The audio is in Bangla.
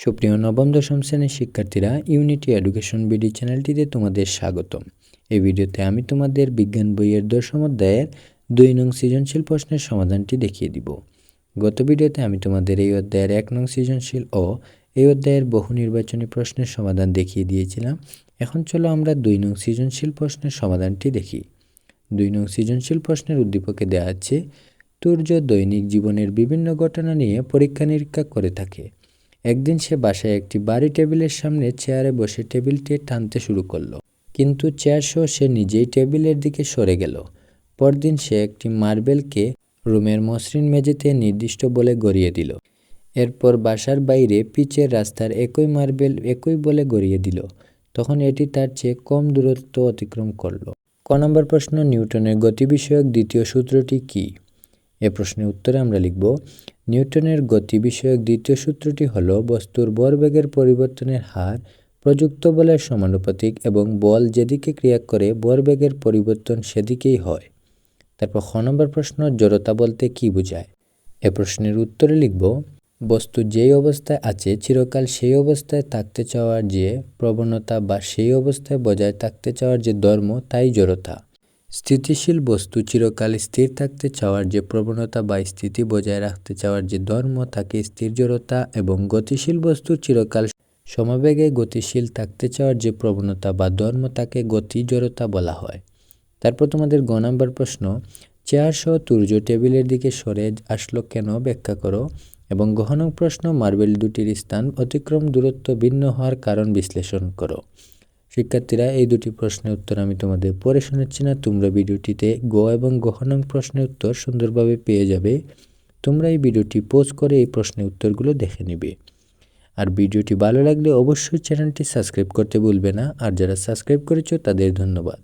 সুপ্রিয় নবম, দশম শ্রেণির শিক্ষার্থীরা ইউনিটি এডুকেশন বিডি চ্যানেলটিতে তোমাদের স্বাগতম। এই ভিডিওতে আমি তোমাদের বিজ্ঞান বইয়ের দশম অধ্যায়ের দুই নং সৃজনশীল প্রশ্নের সমাধানটি দেখিয়ে দিব। গত ভিডিওতে আমি তোমাদের এই অধ্যায়ের এক নং সৃজনশীল ও এই অধ্যায়ের বহু নির্বাচনী প্রশ্নের সমাধান দেখিয়ে দিয়েছিলাম। এখন চলো আমরা দুই নং সৃজনশীল প্রশ্নের সমাধানটি দেখি। দুই নং সৃজনশীল প্রশ্নের উদ্দীপকে দেওয়া আছে, তুর্য দৈনিক জীবনের বিভিন্ন ঘটনা নিয়ে পরীক্ষা নিরীক্ষা করে থাকে। একদিন সে বাসায় একটি বাড়ি টেবিলের সামনে চেয়ারে বসে টেবিলটি টানতে শুরু করল। কিন্তু চেয়ার সহ সে নিজেই টেবিলের দিকে সরে গেল। পরদিন সে একটি মার্বেলকে রুমের মসৃণ মেঝেতে নির্দিষ্ট বলে গড়িয়ে দিল। এরপর বাসার বাইরে পিচের রাস্তার একই মার্বেল একই বলে গড়িয়ে দিল। তখন এটি তার চেয়ে কম দূরত্ব অতিক্রম করল। ক নম্বর প্রশ্ন, নিউটনের গতি বিষয়ক দ্বিতীয় সূত্রটি কি? এ প্রশ্নের উত্তরে আমরা লিখব নিউটনের গতি বিষয়ক দ্বিতীয় সূত্রটি হল বস্তুর ভরবেগের পরিবর্তনের হার, প্রযুক্ত বলের সমানুপাতিক এবং বল যেদিকে ক্রিয়া করে ভরবেগের পরিবর্তন সেদিকেই হয়। তারপর খ নম্বর প্রশ্ন, জড়তা বলতে কি বোঝায়? এ প্রশ্নের উত্তরে লিখব, বস্তু যেই অবস্থায় আছে, চিরকাল সেই অবস্থায় থাকতে চাওয়ার যে প্রবণতা বা সেই অবস্থায় বজায় থাকতে চাওয়ার যে ধর্ম, তাই জড়তা। স্থিতিশীল বস্তু চিরকাল স্থির থাকতে চাওয়ার যে প্রবণতা বা স্থিতি বজায় রাখতে চাওয়ার যে ধর্ম, তাকে স্থির জড়তা এবং গতিশীল বস্তু চিরকাল সমবেগে গতিশীল থাকতে চাওয়ার যে প্রবণতা বা ধর্ম, তাকে গতি জড়তা বলা হয়। তারপর তোমাদের গ নাম্বার প্রশ্ন, চেয়ার সহ তুর্য টেবিলের দিকে সরে আসলো কেন ব্যাখ্যা করো এবং গহন প্রশ্ন, মার্বেল দুটির স্থান অতিক্রম দূরত্ব ভিন্ন হওয়ার কারণ বিশ্লেষণ করো। শিক্ষার্থীরা এই দুটি প্রশ্নের উত্তর আমি তোমাদের পরে শোনাচ্ছি না। তোমরা ভিডিওটিতে গ এবং গহনং প্রশ্নের উত্তর সুন্দরভাবে পেয়ে যাবে। তোমরা এই ভিডিওটি পোস্ট করে এই প্রশ্নের উত্তরগুলো দেখে নেবে। আর ভিডিওটি ভালো লাগলে অবশ্যই চ্যানেলটি সাবস্ক্রাইব করতে ভুলবে না। আর যারা সাবস্ক্রাইব করেছ তাদের ধন্যবাদ।